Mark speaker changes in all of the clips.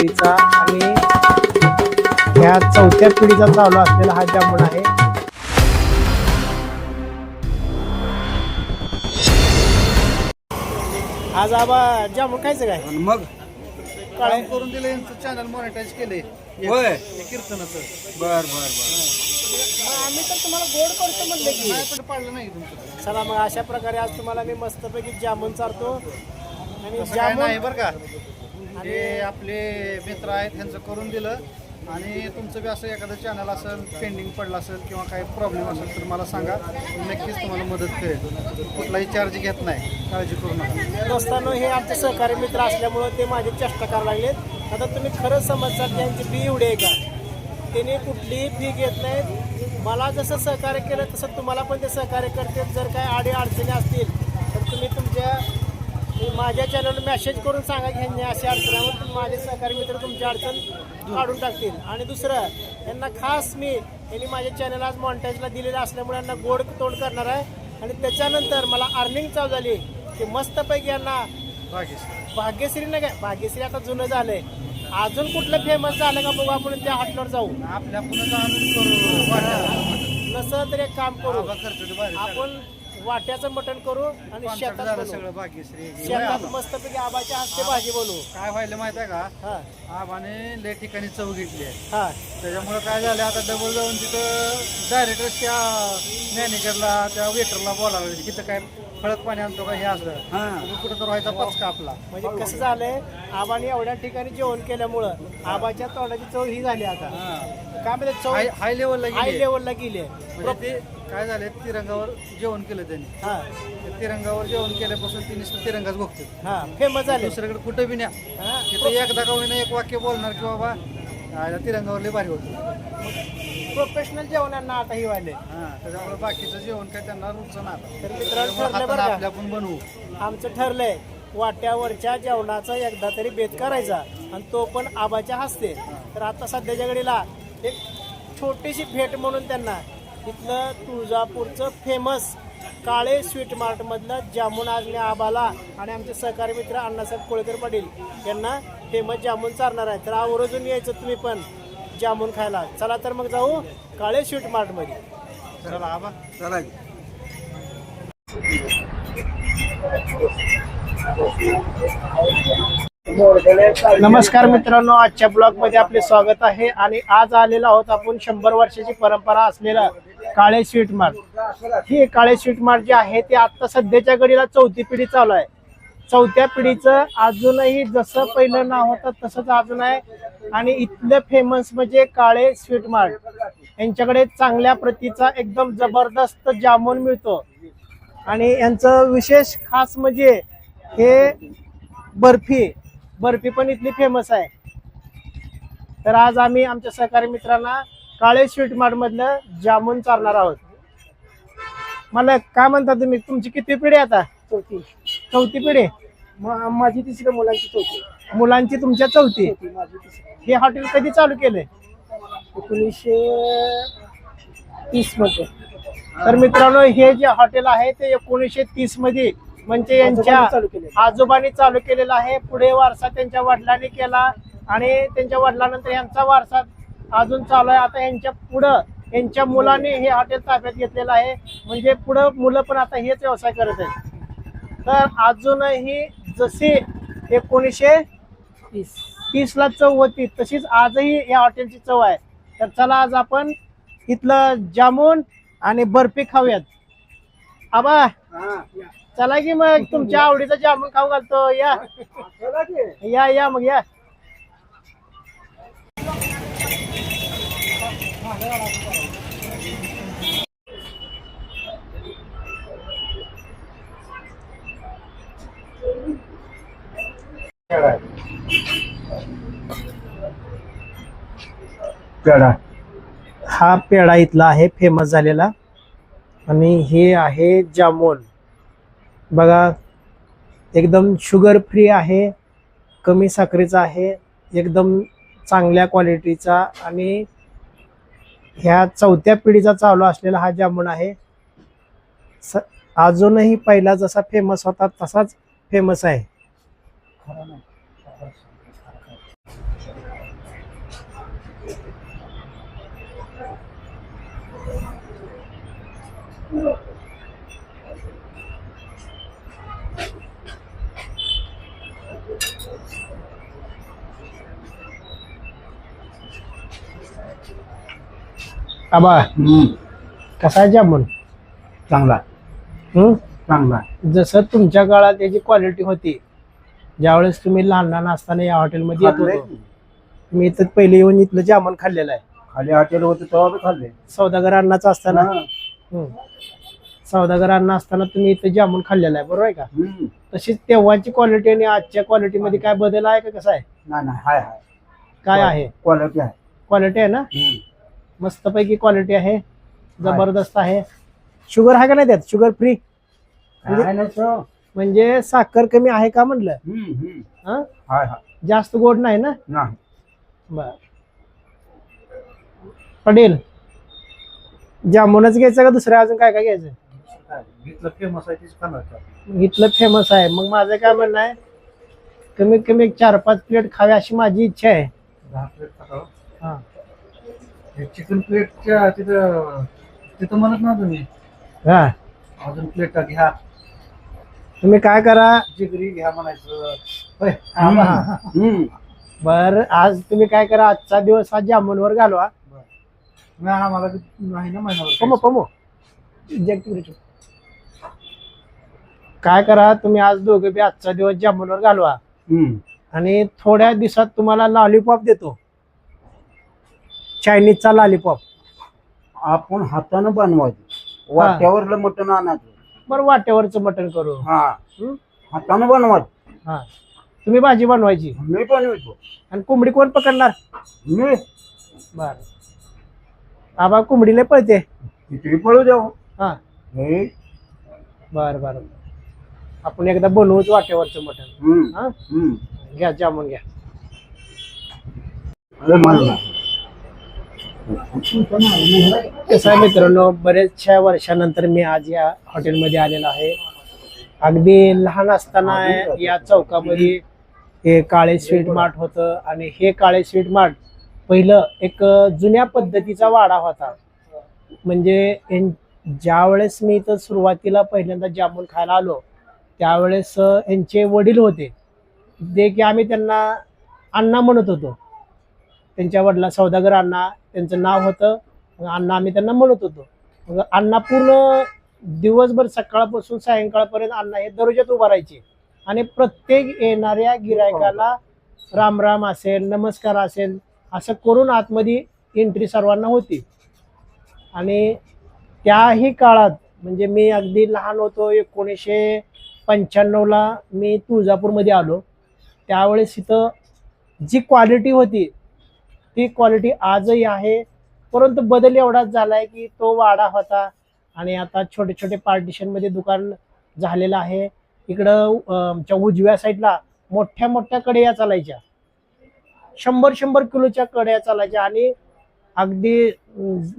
Speaker 1: क्वालिटीचा आणि ह्या चौथ्या पिढीचा चालू असलेला हा जामुन आहे. आज आबा जामुन खायचं काय?
Speaker 2: मग?
Speaker 1: काळे
Speaker 3: करून दिलं यांचं चॅनल मॉनिटाईज केले
Speaker 2: होय.
Speaker 3: कीर्तनाचं.
Speaker 2: बर बर बर.
Speaker 1: आम्ही तर तुम्हाला गोड करतो म्हणले की.
Speaker 3: काय पण पाडलं नाही तुमचं.
Speaker 1: चला मग अशा प्रकारे आज तुम्हाला मी मस्तपैकी जामुन चारतो. आणि जामुन
Speaker 3: बरं का. जे आपले मित्र आहेत त्यांचं करून दिलं. आणि तुमचं बी असं एखादं चॅनल असेल पेंडिंग पडलं असेल किंवा काही प्रॉब्लेम असेल तर मला सांगा. नक्कीच तुम्हाला मदत करेल कुठलाही चार्ज घेत नाही. काळजी करू नका.
Speaker 1: दोस्तांनो हे आमचे सहकारी मित्र असल्यामुळं ते माझी चेष्टा करायला लागलेत. आता तुम्ही खरंच समजता त्यांची फी एवढी आहे का? त्यांनी कुठलीही फी घेत नाहीत. मला जसं सहकार्य केलं तसं तुम्हाला पण ते सहकार्य करतील. जर काय आडी अडचणी असतील तर तुम्ही तुमच्या माझ्या चॅनलवर मेसेज करून सांगा की ह्यांनी अशी अडचण आहे माझे सहकारी मित्र तुमची अडचण काढून टाकतील. आणि दुसरं यांना खास मी यांनी माझ्या चॅनल आज मॉनिटाईजला दिलेलं असल्यामुळे यांना गोड तोंड करणार आहे. आणि त्याच्यानंतर मला अर्निंग चालू झाली. की मस्तपैकी यांना
Speaker 3: भागेश
Speaker 1: भाग्यश्री नाही काय? भाग्यश्री आता जुनं झालंय. अजून कुठलं फेमस झालं का बघू आपण त्या हॉटेलवर जाऊ.
Speaker 3: आपल्या पुन्हा.
Speaker 1: नसं तर एक काम करू. आपण वाट्याचं मटण करू आणि शेतात बनवू.
Speaker 3: सगळं भाग्यश्री
Speaker 1: शेतात मस्तपैकी आबाच्या हस्ते भाजी बनवू.
Speaker 3: काय व्हायला माहीत आहे का?
Speaker 1: हा.
Speaker 3: आबाने लय ठिकाणी चव घेतली आहे.
Speaker 1: हा.
Speaker 3: त्याच्यामुळं काय झालं आता डबल जाऊन तिथं डायरेक्टर त्या मॅनेजरला त्या वेटरला बोलावलं तिथं काय फळक पाणी आणतो का? हे असलं
Speaker 2: हा.
Speaker 3: कुठं तर व्हायचा पचका आपला.
Speaker 1: म्हणजे कसं झालंय आबाने एवढ्या ठिकाणी जेवण केल्यामुळं आबाच्या तोंडाची चव ही झाली आता. काय म्हणजे चव
Speaker 3: हाय लेवलला
Speaker 1: हाय लेवलला गेली
Speaker 3: म्हणजे ते काय झाले तिरंगावर जेवण केलं त्यांनी.
Speaker 1: हा.
Speaker 3: त्या तिरंगावर जेवण केल्यापासून तिने नुसतं तिरंगाच बघतो
Speaker 1: हा फेमस झाले.
Speaker 3: दुसरीकडे कुठं बी न्या.
Speaker 1: हा
Speaker 3: तिथं एकदा का होईना एक वाक्य बोलणार की बाबा आयला तिरंगावर लय भारी होतं.
Speaker 1: प्रोफेशनल जेवणांना आता ही व्हायले
Speaker 3: हा त्याच्यामुळे बाकीचं जेवण काय त्यांना रुचणार
Speaker 1: तर मित्रांनो ठरलं बरं का?
Speaker 3: आपल्या आपण बनवू.
Speaker 1: आमचं ठरलंय वाट्यावरच्या जेवणाचा एकदा तरी बेत करायचा आणि तो पण आबाच्या हस्ते. तर आता सध्याच्या घडीला एक छोटीशी भेट म्हणून त्यांना इथलं तुळजापूरचं फेमस काळे स्वीट मार्टमधलं जामून आज मी आबाला आणि आमचे सहकारी मित्र अण्णासाहेब कोळकर पाटील यांना फेमस जामून चालणार आहे. तर आवर्जून यायचं तुम्ही पण जामून खायला. चला तर मग जाऊ काळे स्वीट मार्टमध्ये
Speaker 3: चला आबा.
Speaker 2: चला.
Speaker 1: नमस्कार मित्रांनो आजच्या ब्लॉगमध्ये आपले स्वागत आहे आणि आज आलेलो आहोत आपण शंभर वर्षाची परंपरा असलेला काळे स्वीट मार्ट. ही काळे स्वीट मार्ट जे आहे ते आता सध्याच्या घडीला चौथी पिढी चालू आहे. चौथ्या पिढीचं अजूनही जसं पहिलं नाव होतं तसंच अजून आहे. आणि इथलं फेमस म्हणजे काळे स्वीट मार्ट. यांच्याकडे चांगल्या प्रतीचा एकदम जबरदस्त जामून मिळतो. आणि यांचं विशेष खास म्हणजे हे बर्फी. बर्फी पण इथली फेमस आहे. तर आज आम्ही आमच्या सहकारी मित्रांना काळे स्वीट मार्ट मधलं जामून चालणार आहोत. मला काय म्हणता तुम्ही? तुमची किती पिढी आता? चौथी. चौथी पिढी? माझी तिसरी मुलांची चौथी. मुलांची तुमच्या चौथी? हे हॉटेल कधी चालू केलंय? एकोणीसशे तीसमध्ये. तर मित्रांनो हे जे हॉटेल आहे ते एकोणीसशे तीसमध्ये म्हणजे यांच्या आजोबांनी चालू केलेलं आहे. पुढे वारसा त्यांच्या वडिलांनी केला आणि त्यांच्या वडिलांनंतर यांचा वारसा अजून चालू आहे. आता यांच्या पुढं यांच्या मुलांनी हे हॉटेल ताब्यात घेतलेलं आहे. म्हणजे पुढं मुलं पण आता हेच व्यवसाय करत आहेत. तर अजूनही जशी एकोणीसशे तीस. तीसला चव होती तशीच आजही या हॉटेलची चव आहे. तर चला आज आपण इथलं जामून आणि बर्फी खाऊयात. आबा. चला की मग तुमच्या आवडीचा जामून खाऊ घालतो. या. या या मग या.
Speaker 2: पेढा.
Speaker 1: हा पेढा इथला आहे फेमस झालेला. आणि हे आहे जामून. बघा एकदम शुगर फ्री आहे कमी साखरेचा आहे एकदम चांगल्या क्वालिटीचा आणि ह्या चौथ्या पिढीचा चालू असलेला हा जामून आहे. स अजूनही पहिला जसा फेमस होता तसाच फेमस आहे. आबा कसा आहे जांभूळ?
Speaker 3: चांगला.
Speaker 1: हं?
Speaker 3: चांगला.
Speaker 1: जसं तुमच्या काळात त्याची क्वालिटी होती ज्यावेळेस तुम्ही लहान लहान असताना या हॉटेलमध्ये येत खाल्लंय? होतो की? मी इथं पहिले येऊन इथलं जामन खाल्लेलं आहे.
Speaker 3: खाली हॉटेल होते तेव्हा बी खाल्ले
Speaker 1: सौदागर अन्नाचं असताना? हं. सौदागर अण्णा असताना तुम्ही इथं जामून खाल्लेलं आहे बरोबर आहे का?
Speaker 3: हम्म.
Speaker 1: तशीच तेव्हाची क्वालिटी आणि आजच्या क्वालिटीमध्ये काय बदल आहे का कसं आहे?
Speaker 3: नाही नाही हाय हाय.
Speaker 1: काय आहे?
Speaker 3: क्वालिटी आहे.
Speaker 1: क्वालिटी आहे ना?
Speaker 3: हम्म.
Speaker 1: मस्तपैकी क्वालिटी आहे. जबरदस्त आहे. शुगर आहे का नाही त्यात? शुगर फ्री
Speaker 3: काय नाही सर.
Speaker 1: म्हणजे साखर कमी आहे का म्हणलं?
Speaker 3: हम्म, हम्म.
Speaker 1: हा?
Speaker 3: हाय हाय.
Speaker 1: जास्त गोड नाही ना?
Speaker 3: नाही.
Speaker 1: बर. पडेल जामुनच घ्यायचं का दुसरं? अजून काय काय घ्यायचं?
Speaker 3: इथलं फेमस आहे तीच खाणार
Speaker 1: इथलं फेमस आहे. मग माझं काय म्हणणं आहे? कमीत कमी एक चार पाच प्लेट खावी अशी माझी इच्छा आहे.
Speaker 3: दहा प्लेट खातो
Speaker 1: हा.
Speaker 3: चिकन प्लेटच्या तिथं तिथं म्हणत ना तुम्ही?
Speaker 1: हा.
Speaker 3: अजून प्लेट घ्या.
Speaker 1: तुम्ही काय करा?
Speaker 3: जिगरी घ्या म्हणायचं.
Speaker 1: होय, हा, हा.
Speaker 3: हम्म.
Speaker 1: बर आज तुम्ही काय करा? आजचा दिवस हा जामुनवर घालवा.
Speaker 3: नाही आम्हाला बी नाही ना महिनाभर
Speaker 1: पमो पमो. Eject काय करा तुम्ही आज दोघे बी आजचा दिवस जामुनवर घालवा.
Speaker 3: हम्म.
Speaker 1: आणि थोड्या दिवसात तुम्हाला लॉलीपॉप देतो. चायनीजचा लॉलीपॉप
Speaker 3: आपण हातानं बनवायचं. वाट्यावरलं मटण आणायचं.
Speaker 1: बरं वाट्यावरचं मटण करू.
Speaker 3: हा? हातानं बनवायचं.
Speaker 1: हा. तुम्ही भाजी बनवायची.
Speaker 3: मी बनवतो.
Speaker 1: आणि कोंबडी कोण पकडणार?
Speaker 3: मी.
Speaker 1: बर. आबा कोंबडीला पळते.
Speaker 3: किती पळू द्यावं
Speaker 1: हा.
Speaker 3: हे.
Speaker 1: बर बर. आपण एकदा बनवूच वाट्यावरचं मटण. हा. घ्या जामून घ्या. कसं आहे मित्रांनो बरेचशा वर्षानंतर मी आज या हॉटेलमध्ये आलेलो आहे. अगदी लहान असताना या चौकामध्ये हे काळे स्वीट मार्ट होतं आणि हे काळे स्वीट मार्ट पहिलं एक जुन्या पद्धतीचा वाडा होता. म्हणजे एन- ज्यावेळेस मी इथं सुरुवातीला पहिल्यांदा जामून खायला आलो त्यावेळेस यांचे वडील होते. जे की आम्ही त्यांना अण्णा म्हणत होतो. त्यांच्या वडिला सौदागर अण्णा त्यांचं नाव होतं. अण्णा आम्ही त्यांना म्हणत होतो. मग अण्णा पूर्ण दिवसभर सकाळपासून सायंकाळपर्यंत अण्णा हे दरोज्यात उभारायचे आणि प्रत्येक येणाऱ्या गिरायकाला राम राम असेल नमस्कार असेल असं करून आतमध्ये एंट्री सर्वांना होती. आणि त्याही काळात म्हणजे मी अगदी लहान होतो एकोणीसशे पंच्याण्णवला मी तुळजापूरमध्ये आलो. त्यावेळेस इथं जी क्वालिटी होती ती क्वालिटी आजही आहे. परंतु बदल एवढाच झाला आहे की तो वाडा होता आणि आता छोटे छोटे पार्टिशनमध्ये दुकान झालेलं आहे. इकडं आमच्या उजव्या साईडला मोठ्या मोठ्या कड्या चालायच्या. शंभर शंभर किलोच्या कड्या चालायच्या आणि अगदी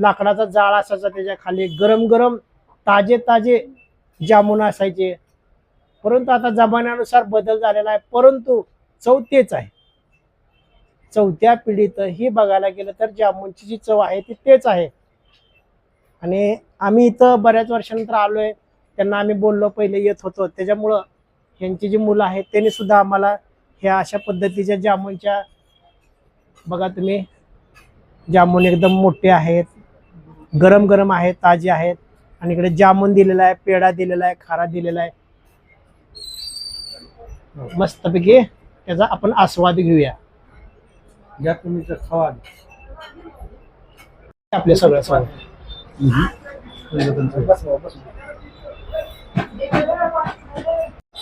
Speaker 1: लाकडाचा जाळ असायचा त्याच्याखाली. गरम गरम ताजे ताजे जामून असायचे. परंतु आता जमान्यानुसार बदल झालेला आहे. परंतु चव तेच आहे. चौथ्या पिढीत ही बघायला गेलं तर जामुनची जी चव आहे ती तेच आहे. आणि आम्ही इथं बऱ्याच वर्षानंतर आलोय. त्यांना आम्ही बोललो पहिले येत होतो. त्याच्यामुळं यांची जी मुलं आहेत त्यांनी सुद्धा आम्हाला ह्या अशा पद्धतीच्या जामुनच्या बघा तुम्ही जामुन एकदम मोठे आहेत गरम गरम आहेत ताजे आहेत. आणि इकडे जामुन दिलेला आहे पेढा दिलेला आहे खारा दिलेला आहे. मस्तपैकी त्याचा आपण आस्वाद घेऊया.
Speaker 3: घ्या तुम्ही तर खावा.
Speaker 1: आपले सगळं स्वाद.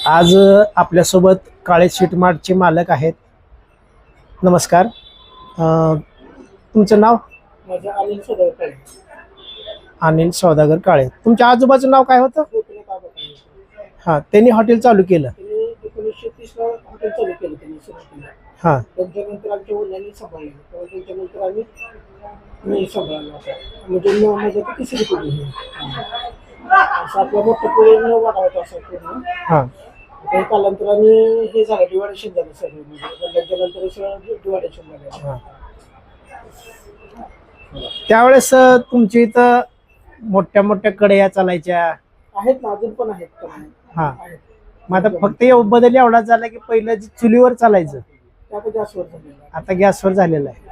Speaker 1: आज आपल्यासोबत काळे स्वीट मार्टचे मालक आहेत. नमस्कार. अ, तुमचं नाव?
Speaker 2: माझं अनिल
Speaker 1: अनिल सौदागर काळे. तुमच्या आजोबाचं नाव काय होतं?
Speaker 2: गोपीनाथ बाबा काळे.
Speaker 1: हां त्यांनी हॉटेल चालू केलं.
Speaker 2: हॉटेल चालू केलं त्यांनी सुरुवातीला
Speaker 1: हां.
Speaker 2: त्यांच्यानंतर आमच्या वडिलांनी सांभाळलं. तेव्हा त्यांच्यानंतर आम्ही मी सांभाळलं आता म्हणजे न- ती तिसरी पिढी ही. असं आपल्या मोठ्या पिढीनं वाटा होता असं पूर्ण.
Speaker 1: हां.
Speaker 2: काही कालांतराने हे झालं डिवायडेशन झालं सगळं. म्हणजे वडिलांच्या नंतर सगळं डिवायडेशन झालं.
Speaker 1: हां. त्यावेळेस अ, तुमच्या इथं मोठ्या मोठ्या कड्या चालायच्या?
Speaker 2: आहेत ना अजून पण आहेत. पण
Speaker 1: हां.
Speaker 2: आहेत.
Speaker 1: मग आता फक्त एव- बदल एवढाच झाला की पहिलं जे चुलीवर चालायचं
Speaker 2: आता गॅसवर झालेलं आहे.
Speaker 1: आता गॅसवर झालेलं आहे.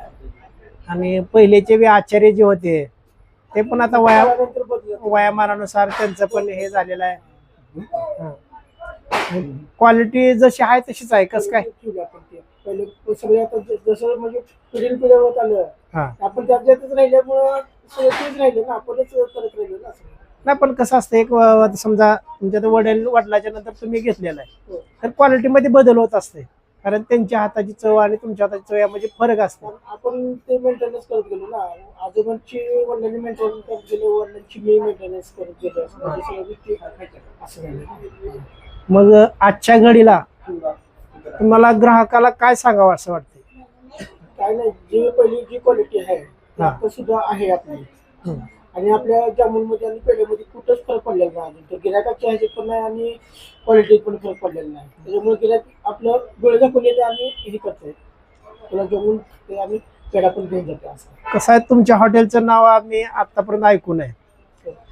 Speaker 1: आणि पहिलेचे बी आचार्य जे होते ते पण आता वया
Speaker 2: त्यानंतर बदलत
Speaker 1: वयामानानुसार त्यांचं पण हे झालेलं आहे. क्वालिटी जशी आहे तशीच आहे कसं काय?
Speaker 2: ठेवली आपण ते पहिले सगळे आता ज- जसं म्हणजे पिढी पिढ्या होत आलं
Speaker 1: हा.
Speaker 2: आपण त्यात त्यातच राहिल्यामुळं सगळं तेच राहिले ना आपणच करत राहिलो ना सगळं.
Speaker 1: नाही पण कसं असतं एक व- समजा तुमच्या तर वडील वडिलाच्या नंतर तुम्ही घेतलेला आहे.
Speaker 2: हो.
Speaker 1: तर क्वालिटीमध्ये बदल होत असते. कारण त्यांच्या हाताची चव आणि तुमच्या हाताची चव यामध्ये फरक असतो.
Speaker 2: पण आपण ते मेंटेनन्स करत गेलो ना. आजोबांची वडिलांनी मेंटेनन्स करत गेले वडिलांची मी मेंटेनन्स करत गेलो. असं म्हणजे सगळ्या गोष्टी असं झालं.
Speaker 1: मग आजच्या घडीला तुम्हाला ग्राहकाला काय सांगावं असं वाटतं
Speaker 2: काय नाही जी पहिली जी क्वालिटी आहे ती
Speaker 1: हा.
Speaker 2: आता सुद्धा आहे आपली. आणि आपल्या जामुनमध्ये आणि पेढ्यामध्ये कुठंच फरक पडलेला नाही अजून. तर गिरायकाच्या ह्याच्यात पण नाही आणि क्वालिटीत पण फरक पडलेला नाही. त्याच्यामुळे गिरायक आपलं डोळे झाकून येते आणि हे करतोय. तुला जमून ते आम्ही पेढा पण घेऊन जातो असं.
Speaker 1: कसं आहे तुमच्या हॉटेलचं नाव आम्ही आतापर्यंत ऐकून आहे.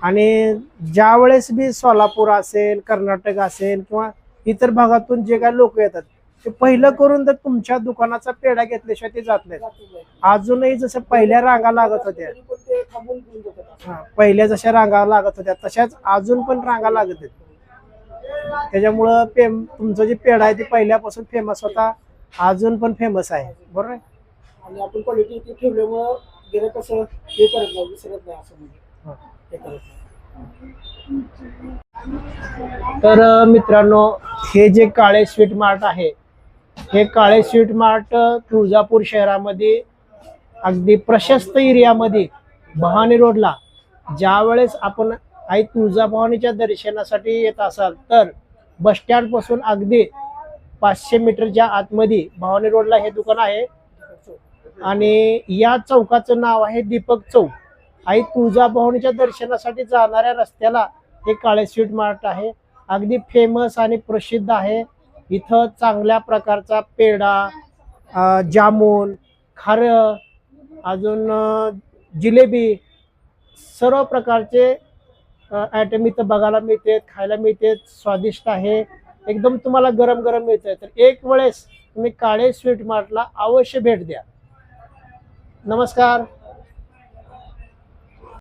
Speaker 1: आणि ज्या वेळेस बी सोलापूर असेल कर्नाटक असेल किंवा इतर भागातून जे काही लोक येतात ते पहिलं करून तर तुमच्या दुकानाचा पेढा घेतल्याशिवाय ते जात नाहीत. अजूनही जसं पहिल्या रांगा लागत होत्या. हा, पहिल्या जशा रांगा लागत होत्या तशाच अजून पण रांगा लागत आहेत. त्याच्यामुळं फेम तुमचं जे पेढा आहे ते पहिल्यापासून फेमस होता अजून पण फेमस आहे. बरोबर? आहे
Speaker 2: आणि आपण क्वालिटी इथे ठेवल्यामुळं कसं हे करत नाही विसरत नाही असं म्हणजे.
Speaker 1: हा.
Speaker 2: करत नाही.
Speaker 1: तर मित्रांनो हे जे काळे स्वीट मार्ट आहे हे काळे स्वीट मार्ट तुळजापूर शहरामध्ये अगदी प्रशस्त एरियामध्ये भवानी रोडला ज्या वेळेस आपण आई तुळजाभवानीच्या दर्शनासाठी येत असाल तर बस स्टँडपासून अगदी पाचशे मीटरच्या आतमध्ये भवानी रोडला हे दुकान आहे. आणि या चौकाचं नाव आहे दीपक चौक. आई तुळजाभवानीच्या दर्शनासाठी जाणाऱ्या रस्त्याला हे काळे स्वीट मार्ट आहे. अगदी फेमस आणि प्रसिद्ध आहे. इथं चांगल्या प्रकारचा पेढा जामून खारं अजून जिलेबी सर्व प्रकारचे आयटम इथं बघायला मिळते खायला मिळते स्वादिष्ट आहे. एकदम तुम्हाला गरम गरम मिळतंय. तर एक वेळेस तुम्ही काळे स्वीट मार्टला अवश्य भेट द्या. नमस्कार.